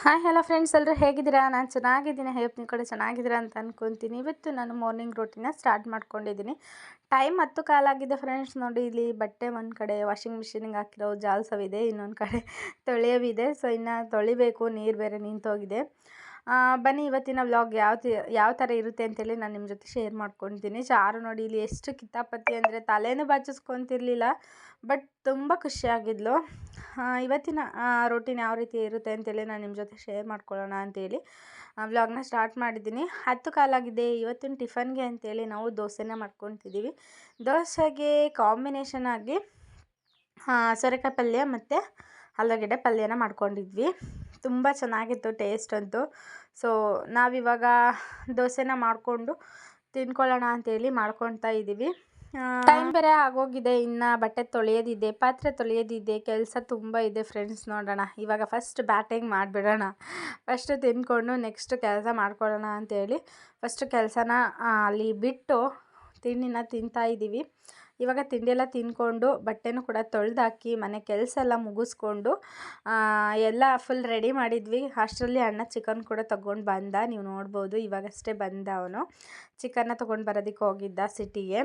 Hi hello friends ಎಲ್ಲರೂ ಹೇಗಿದ್ದೀರಾ? ನಾನು ಚೆನ್ನಾಗಿದ್ದೀನಿ. ಹೇಪ್ ನಿಮ್ಮ ಕಡೆ ಚೆನ್ನಾಗಿದ್ದೀರಾ ಅಂತ ಅನ್ಕೊತೀನಿ. ಇವತ್ತು ನಾನು ಮಾರ್ನಿಂಗ್ ರೂಟೀನ ಸ್ಟಾರ್ಟ್ ಮಾಡ್ಕೊಂಡಿದ್ದೀನಿ. ಟೈಮ್ ಹತ್ತು ಕಾಲಾಗಿದೆ ಫ್ರೆಂಡ್ಸ್ ನೋಡಿ. ಇಲ್ಲಿ ಬಟ್ಟೆ ಒಂದು ಕಡೆ ವಾಷಿಂಗ್ ಮಿಷಿನಿಗೆ ಹಾಕಿರೋ ಜಾಲ್ಸವಿದೆ. ಇನ್ನೊಂದು ಕಡೆ ತೊಳೆಯವಿದೆ. ಸೊ ಇನ್ನು ತೊಳಿಬೇಕು. ನೀರು ಬೇರೆ ನಿಂತೋಗಿದೆ. ಬನ್ನಿ ಇವತ್ತಿನ ವ್ಲಾಗ್ ಯಾವ ಯಾವ ಥರ ಇರುತ್ತೆ ಅಂತೇಳಿ ನಾನು ನಿಮ್ಮ ಜೊತೆ ಶೇರ್ ಮಾಡ್ಕೊತೀನಿ ಚಾರು ನೋಡಿ, ಇಲ್ಲಿ ಎಷ್ಟು ಕಿತಾಪತಿ ಅಂದರೆ ತಲೆನೂ ಬಾಚಿಸ್ಕೊತಿರ್ಲಿಲ್ಲ ಬಟ್ ತುಂಬ ಖುಷಿಯಾಗಿದ್ಲು. ಇವತ್ತಿನ ರೊಟೀನ್ ಯಾವ ರೀತಿ ಇರುತ್ತೆ ಅಂತೇಳಿ ನಾನು ನಿಮ್ಮ ಜೊತೆ ಶೇರ್ ಮಾಡ್ಕೊಳ್ಳೋಣ ಅಂತೇಳಿ. ವ್ಲಾಗ್ನ ಸ್ಟಾರ್ಟ್ ಮಾಡಿದ್ದೀನಿ. ಹತ್ತು ಕಾಲಾಗಿದೆ ಇವತ್ತಿನ ಟಿಫನ್ಗೆ ಅಂತೇಳಿ ನಾವು ದೋಸೆನ ಮಾಡ್ಕೊತಿದ್ದೀವಿ. ದೋಸೆಗೆ ಕಾಂಬಿನೇಷನ್ ಆಗಿ ಸೊರೆಕಾಯಿ ಪಲ್ಯ ಮತ್ತು ಆಲೂಗಡ್ಡೆ ಪಲ್ಯನ ಮಾಡ್ಕೊಂಡಿದ್ವಿ. ತುಂಬ ಚೆನ್ನಾಗಿತ್ತು ಟೇಸ್ಟ್ ಅಂತೂ. ಸೊ ನಾವಿವಾಗ ದೋಸೆನ ಮಾಡಿಕೊಂಡು ತಿನ್ಕೊಳ್ಳೋಣ ಅಂತೇಳಿ ಮಾಡ್ಕೊತಾ ಇದ್ದೀವಿ ಟೈಮ್ ಬೇರೆ ಆಗೋಗಿದೆ, ಇನ್ನು ಬಟ್ಟೆ ತೊಳೆಯೋದಿದೆ, ಪಾತ್ರೆ ತೊಳೆಯೋದಿದೆ, ಕೆಲಸ ತುಂಬ ಇದೆ ಫ್ರೆಂಡ್ಸ್ ನೋಡೋಣ. ಇವಾಗ ಫಸ್ಟ್ ಬ್ಯಾಟಿಂಗ್ ಮಾಡಿಬಿಡೋಣ. ಫಸ್ಟ್ ತಿನ್ಕೊಂಡು ನೆಕ್ಸ್ಟ್ ಕೆಲಸ ಮಾಡ್ಕೊಳ್ಳೋಣ ಅಂತೇಳಿ ಫಸ್ಟ್ ಕೆಲಸನ ಅಲ್ಲಿ ಬಿಟ್ಟು ತಿಂಡಿನ ತಿಂತಾ ಇದ್ದೀವಿ ಇವಾಗ ತಿಂಡಿ ಎಲ್ಲ ತಿಂದ್ಕೊಂಡು ಬಟ್ಟೆನೂ ಕೂಡ ತೊಳೆದಾಕಿ ಮನೆ ಕೆಲಸ ಎಲ್ಲ ಮುಗಿಸ್ಕೊಂಡು ಎಲ್ಲ ಫುಲ್ ರೆಡಿ ಮಾಡಿದ್ವಿ. ಅಷ್ಟರಲ್ಲಿ ಅಣ್ಣ ಚಿಕನ್ ಕೂಡ ತೊಗೊಂಡು ಬಂದ. ನೀವು ನೋಡ್ಬೋದು, ಇವಾಗಷ್ಟೇ ಬಂದ ಅವನು. ಚಿಕನ್ನ ತೊಗೊಂಡು ಬರೋದಕ್ಕೆ ಹೋಗಿದ್ದ ಸಿಟಿಗೆ.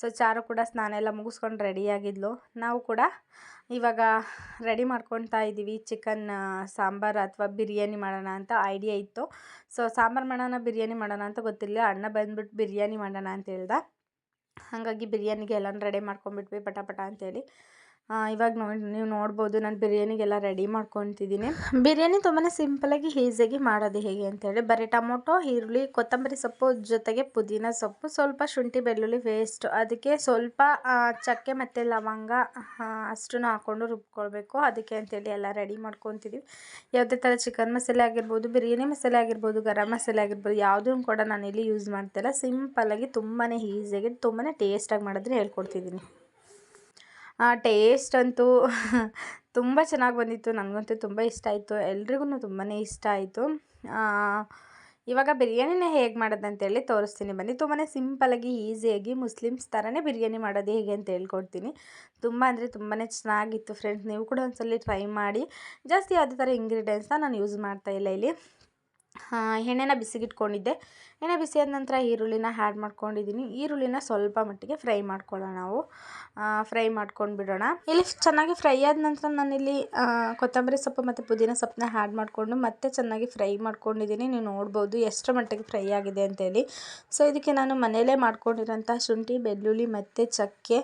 ಸೊ ಚಾರು ಕೂಡ ಸ್ನಾನ ಎಲ್ಲ ಮುಗಿಸ್ಕೊಂಡು ರೆಡಿಯಾಗಿದ್ಲು ನಾವು ಕೂಡ ಇವಾಗ ರೆಡಿ ಮಾಡ್ಕೊತಾ ಇದ್ದೀವಿ. ಚಿಕನ್ ಸಾಂಬಾರು ಅಥವಾ ಬಿರಿಯಾನಿ ಮಾಡೋಣ ಅಂತ ಐಡಿಯಾ ಇತ್ತು. ಸೊ ಸಾಂಬಾರು ಮಾಡೋಣ, ಬಿರಿಯಾನಿ ಮಾಡೋಣ ಅಂತ ಗೊತ್ತಿಲ್ಲ ಅಣ್ಣ ಬಂದ್ಬಿಟ್ಟು ಬಿರಿಯಾನಿ ಮಾಡೋಣ ಅಂತ ಹೇಳ್ದ. ಹಾಗಾಗಿ ಬಿರಿಯಾನಿಗೆ ಎಲ್ಲನೂ ರೆಡಿ ಮಾಡ್ಕೊಂಡ್ಬಿಟ್ವಿ ಪಟ ಪಟ ಆ, ಇವಾಗ ನೋಡಿ ನೀವು ನೋಡ್ಬೋದು, ನಾನು ಬಿರಿಯಾನಿಗೆಲ್ಲ ರೆಡಿ ಮಾಡ್ಕೊತಿದ್ದೀನಿ. ಬಿರಿಯಾನಿ ತುಂಬಾ ಸಿಂಪಲಾಗಿ ಈಸಿಯಾಗಿ ಮಾಡೋದು ಹೇಗೆ ಅಂತೇಳಿ. ಬರೀ ಟೊಮೊಟೊ, ಈರುಳ್ಳಿ, ಕೊತ್ತಂಬರಿ ಸೊಪ್ಪು, ಜೊತೆಗೆ ಪುದೀನ ಸೊಪ್ಪು, ಸ್ವಲ್ಪ ಶುಂಠಿ, ಬೆಳ್ಳುಳ್ಳಿ ವೇಸ್ಟ್ ಅದಕ್ಕೆ ಸ್ವಲ್ಪ ಚಕ್ಕೆ ಮತ್ತು ಲವಂಗ ಅಷ್ಟನ್ನು ಹಾಕ್ಕೊಂಡು ರುಬ್ಕೊಳ್ಬೇಕು. ಅದಕ್ಕೆ ಅಂತೇಳಿ ಎಲ್ಲ ರೆಡಿ ಮಾಡ್ಕೊತಿದ್ದೀವಿ ಯಾವುದೇ ಥರ ಚಿಕನ್ ಮಸಾಲೆ ಆಗಿರ್ಬೋದು, ಬಿರಿಯಾನಿ ಮಸಾಲೆ ಆಗಿರ್ಬೋದು, ಗರಂ ಮಸಾಲೆ ಆಗಿರ್ಬೋದು, ಯಾವುದೂ ಕೂಡ ನಾನು ಇಲ್ಲಿ ಯೂಸ್ ಮಾಡ್ತಿಲ್ಲ. ಸಿಂಪಲಾಗಿ ತುಂಬಾ ಈಸಿಯಾಗಿ ತುಂಬಾ ಟೇಸ್ಟಾಗಿ ಮಾಡಿದ್ರೆ ಹೇಳ್ಕೊಡ್ತಿದ್ದೀನಿ. ಟೇಸ್ಟ್ ಅಂತೂ ತುಂಬ ಚೆನ್ನಾಗಿ ಬಂದಿತ್ತು. ನನಗಂತೂ ತುಂಬ ಇಷ್ಟ ಆಯಿತು. ಎಲ್ರಿಗೂ ತುಂಬಾ ಇಷ್ಟ ಆಯಿತು. ಇವಾಗ ಬಿರಿಯಾನಿನ ಹೇಗೆ ಮಾಡೋದು ಅಂತೇಳಿ ತೋರಿಸ್ತೀನಿ. ಬನ್ನಿ ತುಂಬಾ ಸಿಂಪಲಾಗಿ ಈಸಿಯಾಗಿ ಮುಸ್ಲಿಮ್ಸ್ ಥರನೇ ಬಿರಿಯಾನಿ ಮಾಡೋದು ಹೇಗೆ ಅಂತ ಹೇಳ್ಕೊಡ್ತೀನಿ. ತುಂಬ ಅಂದರೆ ತುಂಬಾ ಚೆನ್ನಾಗಿತ್ತು ಫ್ರೆಂಡ್ಸ್. ನೀವು ಕೂಡ ಒಂದ್ಸಲ ಟ್ರೈ ಮಾಡಿ. ಜಾಸ್ತಿ ಯಾವುದೇ ಥರ ಇಂಗ್ರೀಡಿಯೆಂಟ್ಸ್ನ ನಾನು ಯೂಸ್ ಮಾಡ್ತಾ ಇಲ್ಲ ಇಲ್ಲಿ. ಎಣ್ಣೆನ ಬಿಸಿಗಿಟ್ಕೊಂಡಿದ್ದೆ. ಎಣ್ಣೆ ಆದ ನಂತರ ಈರುಳ್ಳಿನ ಹ್ಯಾಡ್ ಮಾಡ್ಕೊಂಡಿದ್ದೀನಿ. ಈರುಳ್ಳಿನ ಸ್ವಲ್ಪ ಮಟ್ಟಿಗೆ ಫ್ರೈ ಮಾಡ್ಕೊಳ್ಳೋಣ ನಾವು. ಫ್ರೈ ಮಾಡ್ಕೊಂಡು ಬಿಡೋಣ ಇಲ್ಲಿ ಚೆನ್ನಾಗಿ ಫ್ರೈ ಆದ ನಂತರ ನಾನಿಲ್ಲಿ ಕೊತ್ತಂಬರಿ ಸೊಪ್ಪು ಮತ್ತು ಪುದೀನ ಸೊಪ್ಪನ್ನ ಹ್ಯಾಡ್ ಮಾಡಿಕೊಂಡು ಮತ್ತೆ ಚೆನ್ನಾಗಿ ಫ್ರೈ ಮಾಡ್ಕೊಂಡಿದ್ದೀನಿ. ನೀವು ನೋಡ್ಬೋದು ಎಷ್ಟರ ಮಟ್ಟಿಗೆ ಫ್ರೈ ಆಗಿದೆ ಅಂತೇಳಿ. ಸೊ ಇದಕ್ಕೆ ನಾನು ಮನೆಯಲ್ಲೇ ಮಾಡ್ಕೊಂಡಿರೋಂಥ ಶುಂಠಿ, ಬೆಳ್ಳುಳ್ಳಿ ಮತ್ತು ಚಕ್ಕೆ,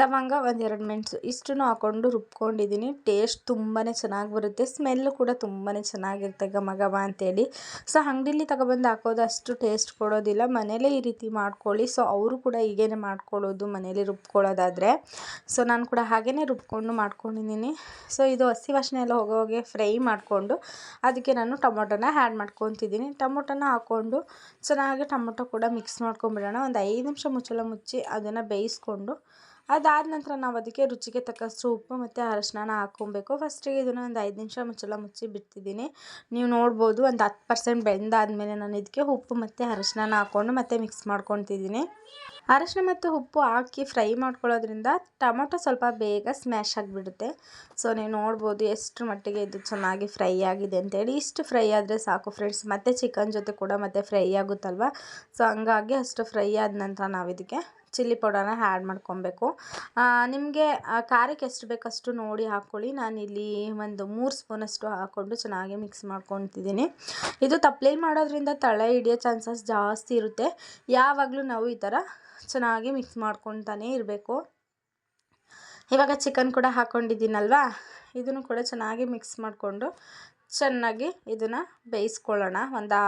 ಲವಂಗ ಒಂದೆರಡು ಮೆಣಸು ಇಷ್ಟನ್ನು ಹಾಕ್ಕೊಂಡು ರುಬ್ಕೊಂಡಿದ್ದೀನಿ. ಟೇಸ್ಟ್ ತುಂಬಾ ಚೆನ್ನಾಗಿ ಬರುತ್ತೆ. ಸ್ಮೆಲ್ಲು ಕೂಡ ತುಂಬಾ ಚೆನ್ನಾಗಿರುತ್ತೆ ಘಮ ಘಮ ಅಂತೇಳಿ. ಸೊ ಅಂಗಡಿಲಿ ತಗೊಬಂದು ಹಾಕೋದು ಅಷ್ಟು ಟೇಸ್ಟ್ ಕೊಡೋದಿಲ್ಲ. ಮನೇಲೇ ಈ ರೀತಿ ಮಾಡ್ಕೊಳ್ಳಿ. ಸೊ, ಅವರು ಕೂಡ ಹೀಗೇನೆ ಮಾಡ್ಕೊಳ್ಳೋದು, ಮನೇಲಿ ರುಬ್ಕೊಳ್ಳೋದಾದರೆ. ಸೊ, ನಾನು ಕೂಡ ಹಾಗೇ ರುಬ್ಕೊಂಡು ಮಾಡ್ಕೊಂಡಿದ್ದೀನಿ. ಸೊ, ಇದು ಹಸಿ ವಾಸನೆ ಎಲ್ಲ ಹೋಗೋಗೆ ಫ್ರೈ ಮಾಡಿಕೊಂಡು ಅದಕ್ಕೆ ನಾನು ಟೊಮೊಟೊನ ಆ್ಯಡ್ ಮಾಡ್ಕೊತಿದ್ದೀನಿ. ಟೊಮೊಟೊನ ಹಾಕ್ಕೊಂಡು, ಚೆನ್ನಾಗಿ ಟೊಮೊಟೊ ಕೂಡ ಮಿಕ್ಸ್ ಮಾಡ್ಕೊಂಬಿಡೋಣ. ಒಂದು ಐದು ನಿಮಿಷ ಮುಚ್ಚಳ ಮುಚ್ಚಿ ಅದನ್ನು ಬೇಯಿಸ್ಕೊಂಡು ಅದಾದ ನಂತರ ನಾವು ಅದಕ್ಕೆ ರುಚಿಗೆ ತಕ್ಕಷ್ಟು ಉಪ್ಪು ಮತ್ತು ಅರಶಿನ ಹಾಕ್ಕೊಬೇಕು. ಫಸ್ಟಿಗೆ ಇದನ್ನು ಒಂದು ಐದು ನಿಮಿಷ ಮುಚ್ಚಳ ಮುಚ್ಚಿ ಬಿಡ್ತಿದ್ದೀನಿ. ನೀವು ನೋಡ್ಬೋದು ಒಂದು ಹತ್ತು ಪರ್ಸೆಂಟ್ ಬೆಂದಾದಮೇಲೆ ನಾನು ಇದಕ್ಕೆ ಉಪ್ಪು ಮತ್ತು ಅರಶಿನ ಹಾಕ್ಕೊಂಡು ಮತ್ತೆ ಮಿಕ್ಸ್ ಮಾಡ್ಕೊತಿದ್ದೀನಿ ಅರಶಿನ ಮತ್ತು ಉಪ್ಪು ಹಾಕಿ ಫ್ರೈ ಮಾಡ್ಕೊಳ್ಳೋದ್ರಿಂದ ಟೊಮೊಟೊ ಸ್ವಲ್ಪ ಬೇಗ ಸ್ಮ್ಯಾಶ್ ಆಗಿಬಿಡುತ್ತೆ. ಸೊ ನೀವು ನೋಡ್ಬೋದು ಎಷ್ಟು ಮಟ್ಟಿಗೆ ಇದು ಚೆನ್ನಾಗಿ ಫ್ರೈ ಆಗಿದೆ ಅಂತೇಳಿ. ಇಷ್ಟು ಫ್ರೈ ಆದರೆ ಸಾಕು ಫ್ರೆಂಡ್ಸ್ ಮತ್ತು ಚಿಕನ್ ಜೊತೆ ಕೂಡ ಮತ್ತೆ ಫ್ರೈ ಆಗುತ್ತಲ್ವ? ಸೊ ಹಂಗಾಗಿ ಅಷ್ಟು ಫ್ರೈ ಆದ ನಂತರ ನಾವು ಇದಕ್ಕೆ ಚಿಲ್ಲಿ ಪೌಡರ್ನ ಆ್ಯಡ್ ಮಾಡ್ಕೊಬೇಕು. ನಿಮಗೆ ಖಾರಕ್ಕೆ ಎಷ್ಟು ಬೇಕಷ್ಟು ನೋಡಿ ಹಾಕ್ಕೊಳ್ಳಿ ನಾನಿಲ್ಲಿ ಒಂದು ಮೂರು ಸ್ಪೂನಷ್ಟು ಹಾಕ್ಕೊಂಡು ಚೆನ್ನಾಗಿ ಮಿಕ್ಸ್ ಮಾಡ್ಕೊತಿದ್ದೀನಿ. ಇದು ತಪ್ಪಲೆಲಿ ಮಾಡೋದ್ರಿಂದ ತಳೆ ಹಿಡಿಯೋ ಚಾನ್ಸಸ್ ಜಾಸ್ತಿ ಇರುತ್ತೆ. ಯಾವಾಗಲೂ ನಾವು ಈ ಥರ ಚೆನ್ನಾಗಿ ಮಿಕ್ಸ್ ಮಾಡ್ಕೊತಾನೇ ಇರಬೇಕು. ಇವಾಗ ಚಿಕನ್ ಕೂಡ ಹಾಕ್ಕೊಂಡಿದ್ದೀನಲ್ವಾ ಇದನ್ನು ಕೂಡ ಚೆನ್ನಾಗಿ ಮಿಕ್ಸ್ ಮಾಡಿಕೊಂಡು ಚೆನ್ನಾಗಿ ಇದನ್ನು ಬೇಯಿಸ್ಕೊಳ್ಳೋಣ. ಒಂದು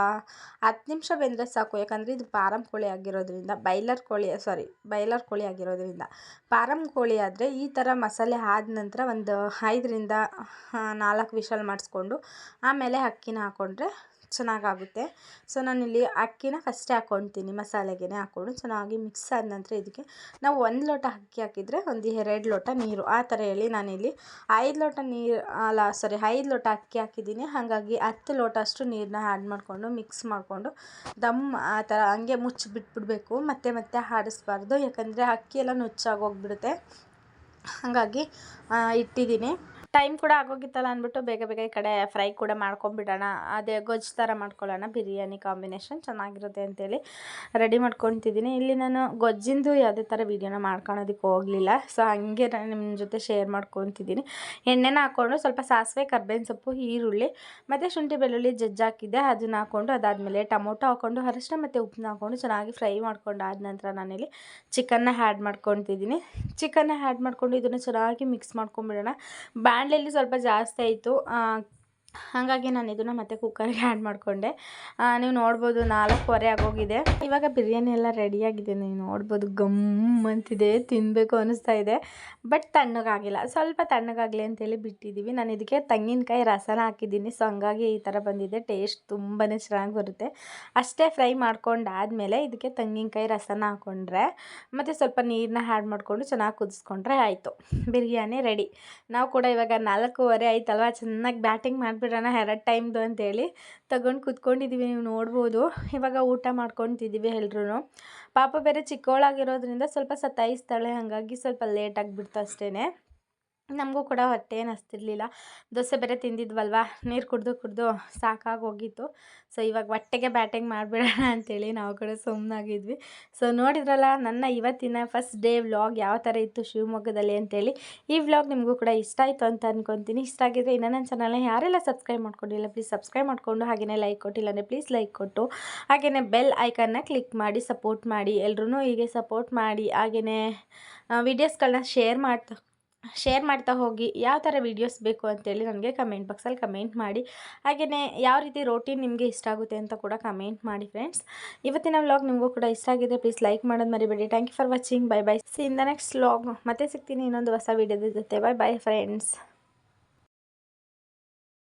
ಹತ್ತು ನಿಮಿಷ ಬೆಂದರೆ ಸಾಕು. ಯಾಕಂದರೆ ಇದು ಪಾರಂ ಕೋಳಿ ಆಗಿರೋದ್ರಿಂದ ಬೈಲರ್ ಕೋಳಿ, ಸಾರಿ ಬೈಲರ್ ಕೋಳಿ ಆಗಿರೋದ್ರಿಂದ. ಪಾರಂ ಕೋಳಿ ಆದರೆ ಈ ಥರ ಮಸಾಲೆ ಆದ ನಂತರ ಒಂದು ಐದರಿಂದ ನಾಲ್ಕು ವಿಷಲ್ ಮಾಡಿಸ್ಕೊಂಡು ಆಮೇಲೆ ಅಕ್ಕಿನ ಹಾಕ್ಕೊಂಡ್ರೆ ಚೆನ್ನಾಗಾಗುತ್ತೆ. ಸೊ, ನಾನಿಲ್ಲಿ ಅಕ್ಕಿನ ಫಸ್ಟೇ ಹಾಕ್ಕೊತೀನಿ ಮಸಾಲೆಗೆ ಹಾಕ್ಕೊಂಡು ಚೆನ್ನಾಗಿ ಮಿಕ್ಸ್ ಆದ ನಂತರ ಇದಕ್ಕೆ ನಾವು ಒಂದು ಲೋಟ ಅಕ್ಕಿ ಹಾಕಿದರೆ ಒಂದು ಎರಡು ಲೋಟ ನೀರು. ಆ ಥರ ಹೇಳಿ ನಾನಿಲ್ಲಿ ಐದು ಲೋಟ ನೀರು, ಅಲ್ಲ ಸಾರಿ ಐದು ಲೋಟ ಅಕ್ಕಿ ಹಾಕಿದ್ದೀನಿ. ಹಾಗಾಗಿ ಹತ್ತು ಲೋಟ ಅಷ್ಟು ನೀರನ್ನ ಆ್ಯಡ್ ಮಾಡಿಕೊಂಡು ಮಿಕ್ಸ್ ಮಾಡಿಕೊಂಡು ದಮ್ ಆ ಥರ ಹಂಗೆ ಮುಚ್ಚಿ ಬಿಟ್ಬಿಡಬೇಕು ಮತ್ತೆ ಮತ್ತೆ ಆಡಿಸ್ಬಾರ್ದು ಯಾಕಂದರೆ ಅಕ್ಕಿ ಎಲ್ಲ ನುಚ್ಚಾಗಿ ಹೋಗ್ಬಿಡುತ್ತೆ ಹಾಗಾಗಿ ಇಟ್ಟಿದ್ದೀನಿ. ಟೈಮ್ ಕೂಡ ಆಗೋಗಿತ್ತಲ್ಲ ಅಂದ್ಬಿಟ್ಟು ಬೇಗ ಬೇಗ ಈ ಕಡೆ ಫ್ರೈ ಕೂಡ ಮಾಡ್ಕೊಂಡ್ಬಿಡೋಣ. ಅದೇ ಗೊಜ್ಜು ಥರ ಮಾಡ್ಕೊಳ್ಳೋಣ. ಬಿರಿಯಾನಿ ಕಾಂಬಿನೇಷನ್ ಚೆನ್ನಾಗಿರುತ್ತೆ ಅಂತೇಳಿ ರೆಡಿ ಮಾಡ್ಕೊತಿದ್ದೀನಿ ಇಲ್ಲಿ ನಾನು ಗೊಜ್ಜಿಂದು ಯಾವುದೇ ಥರ ವೀಡಿಯೋನ ಮಾಡ್ಕೊಳೋದಕ್ಕೆ ಹೋಗಲಿಲ್ಲ. ಸೊ ಹಂಗೆ ನಾನು ನಿಮ್ಮ ಜೊತೆ ಶೇರ್ ಮಾಡ್ಕೊತಿದ್ದೀನಿ ಎಣ್ಣೆನ ಹಾಕ್ಕೊಂಡು ಸ್ವಲ್ಪ ಸಾಸಿವೆ, ಕರ್ಬೇವಿನ ಸೊಪ್ಪು, ಈರುಳ್ಳಿ, ಮತ್ತು ಶುಂಠಿ, ಬೆಳ್ಳುಳ್ಳಿ, ಜಜ್ಜಿ ಹಾಕಿದ್ದೆ. ಅದನ್ನ ಹಾಕ್ಕೊಂಡು ಅದಾದಮೇಲೆ ಟೊಮೊಟೊ ಹಾಕ್ಕೊಂಡು ಅರಿಶಿನ ಮತ್ತು ಉಪ್ಪನ್ನ ಹಾಕ್ಕೊಂಡು ಚೆನ್ನಾಗಿ ಫ್ರೈ ಮಾಡ್ಕೊಂಡು ಆದ ನಂತರ ನಾನಿಲ್ಲಿ ಚಿಕನ್ನ ಹ್ಯಾಡ್ ಮಾಡ್ಕೊತಿದ್ದೀನಿ ಚಿಕನ್ನ ಹ್ಯಾಡ್ ಮಾಡಿಕೊಂಡು ಇದನ್ನು ಚೆನ್ನಾಗಿ ಮಿಕ್ಸ್ ಮಾಡ್ಕೊಂಬಿಡೋಣ ಬಾಣಲೆಯಲ್ಲಿ ಸ್ವಲ್ಪ ಜಾಸ್ತಿ ಆಯಿತು. ಹಾಗಾಗಿ ನಾನು ಇದನ್ನು ಮತ್ತೆ ಕುಕ್ಕರ್ಗೆ ಆ್ಯಡ್ ಮಾಡಿಕೊಂಡೆ. ನೀವು ನೋಡ್ಬೋದು ನಾಲ್ಕೂವರೆ ಆಗೋಗಿದೆ. ಇವಾಗ ಬಿರಿಯಾನಿ ಎಲ್ಲ ರೆಡಿಯಾಗಿದೆ ನೀವು ನೋಡ್ಬೋದು ಗಮ್ ಅಂತಿದೆ ತಿನ್ನಬೇಕು ಅನಿಸ್ತಾ ಇದೆ. ಬಟ್ ತಣ್ಣಗಾಗಿಲ್ಲ. ಸ್ವಲ್ಪ ತಣ್ಣಗಾಗಲಿ ಅಂತೇಳಿ ಬಿಟ್ಟಿದ್ದೀವಿ ನಾನು ಇದಕ್ಕೆ ತೆಂಗಿನಕಾಯಿ ರಸನ ಹಾಕಿದ್ದೀನಿ. ಸೊ ಹಂಗಾಗಿ ಈ ಥರ ಬಂದಿದೆ. ಟೇಸ್ಟ್ ತುಂಬಾ ಚೆನ್ನಾಗಿ ಬರುತ್ತೆ. ಅಷ್ಟೇ ಫ್ರೈ ಮಾಡ್ಕೊಂಡಾದಮೇಲೆ ಇದಕ್ಕೆ ತೆಂಗಿನಕಾಯಿ ರಸನ ಹಾಕ್ಕೊಂಡ್ರೆ ಮತ್ತು ಸ್ವಲ್ಪ ನೀರನ್ನ ಆ್ಯಡ್ ಮಾಡಿಕೊಂಡು ಚೆನ್ನಾಗಿ ಕುದಿಸ್ಕೊಂಡ್ರೆ ಆಯಿತು. ಬಿರಿಯಾನಿ ರೆಡಿ ನಾವು ಕೂಡ ಇವಾಗ ನಾಲ್ಕೂವರೆ ಆಯ್ತಲ್ವ? ಚೆನ್ನಾಗಿ ಬ್ಯಾಟಿಂಗ್ ಮಾಡಿಬಿಡೋಣ. ಬಿಡೋಣ ಎರಡು ಟೈಮ್ದು ಅಂತೇಳಿ ತಗೊಂಡು ಕುತ್ಕೊಂಡಿದ್ದೀವಿ ನೀವು ನೋಡ್ಬೋದು. ಇವಾಗ ಊಟ ಮಾಡ್ಕೊತಿದ್ದೀವಿ ಎಲ್ರೂ ಪಾಪ ಬೇರೆ ಚಿಕ್ಕವಳಾಗಿರೋದ್ರಿಂದ ಸ್ವಲ್ಪ ಸತಾಯಿಸ್ತಾಳೆ. ಹಾಗಾಗಿ ಸ್ವಲ್ಪ ಲೇಟಾಗಿ ಬಿಡ್ತು ಅಷ್ಟೇ ನಮಗೂ ಕೂಡ ಹೊಟ್ಟೆ ಅಷ್ಟಿರಲಿಲ್ಲ ದೋಸೆ ಬೇರೆ ತಿಂದಿದ್ವಲ್ವ? ನೀರು ಕುಡಿದು ಕುಡಿದು ಸಾಕಾಗಿ ಹೋಗಿತ್ತು. ಸೊ ಇವಾಗ ಹೊಟ್ಟೆಗೆ ಬ್ಯಾಟಿಂಗ್ ಮಾಡಿಬಿಡೋಣ ಅಂತೇಳಿ ನಾವು ಕೂಡ ಸುಮ್ಮನಾಗಿದ್ವಿ ಸೊ ನೋಡಿದ್ರಲ್ಲ, ನನ್ನ ಇವತ್ತಿನ ಫಸ್ಟ್ ಡೇ ವ್ಲಾಗ್ ಯಾವ ಥರ ಇತ್ತು ಶಿವಮೊಗ್ಗದಲ್ಲಿ ಅಂತೇಳಿ. ಈ ವ್ಲಾಗ್ ನಿಮಗೂ ಕೂಡ ಇಷ್ಟ ಆಯಿತು ಅಂತ ಅಂದ್ಕೊತೀನಿ ಇಷ್ಟ ಆಗಿದ್ರೆ ಇನ್ನೂ ನನ್ನ ಚಾನಲ್ನ ಯಾರೆಲ್ಲ ಸಬ್ಸ್ಕ್ರೈಬ್ ಮಾಡ್ಕೊಂಡಿಲ್ಲ ಪ್ಲೀಸ್ ಸಬ್ಸ್ಕ್ರೈಬ್ ಮಾಡಿಕೊಂಡು ಹಾಗೆಯೇ ಲೈಕ್ ಕೊಟ್ಟಿಲ್ಲ ಅಂದರೆ ಪ್ಲೀಸ್ ಲೈಕ್ ಕೊಟ್ಟು ಹಾಗೆಯೇ ಬೆಲ್ ಐಕನ್ನ ಕ್ಲಿಕ್ ಮಾಡಿ ಸಪೋರ್ಟ್ ಮಾಡಿ ಎಲ್ಲರೂ ಹೀಗೆ ಸಪೋರ್ಟ್ ಮಾಡಿ ಹಾಗೆಯೇ ವಿಡಿಯೋಸ್ಗಳನ್ನ ಶೇರ್ ಮಾಡ್ತಾ ಶೇರ್ ಮಾಡ್ತಾ ಹೋಗಿ ಯಾವ ಥರ ವೀಡಿಯೋಸ್ ಬೇಕು ಅಂತೇಳಿ ನನಗೆ ಕಮೆಂಟ್ ಬಾಕ್ಸಲ್ಲಿ ಕಮೆಂಟ್ ಮಾಡಿ. ಹಾಗೆಯೇ ಯಾವ ರೀತಿ ರೋಟೀನ್ ನಿಮಗೆ ಇಷ್ಟ ಆಗುತ್ತೆ ಅಂತ ಕೂಡ ಕಮೆಂಟ್ ಮಾಡಿ ಫ್ರೆಂಡ್ಸ್ ಇವತ್ತಿನ ವ್ಲಾಗ್ ನಿಮಗೂ ಕೂಡ ಇಷ್ಟ ಆಗಿದೆ ಪ್ಲೀಸ್ ಲೈಕ್ ಮಾಡೋದು ಮರಿಬೇಡಿ. Thank you for watching bye bye see in the next vlog ಮತ್ತೆ ಸಿಗ್ತೀನಿ ಇನ್ನೊಂದು ಹೊಸ ವೀಡಿಯೋದ ಜೊತೆ. Bye bye friends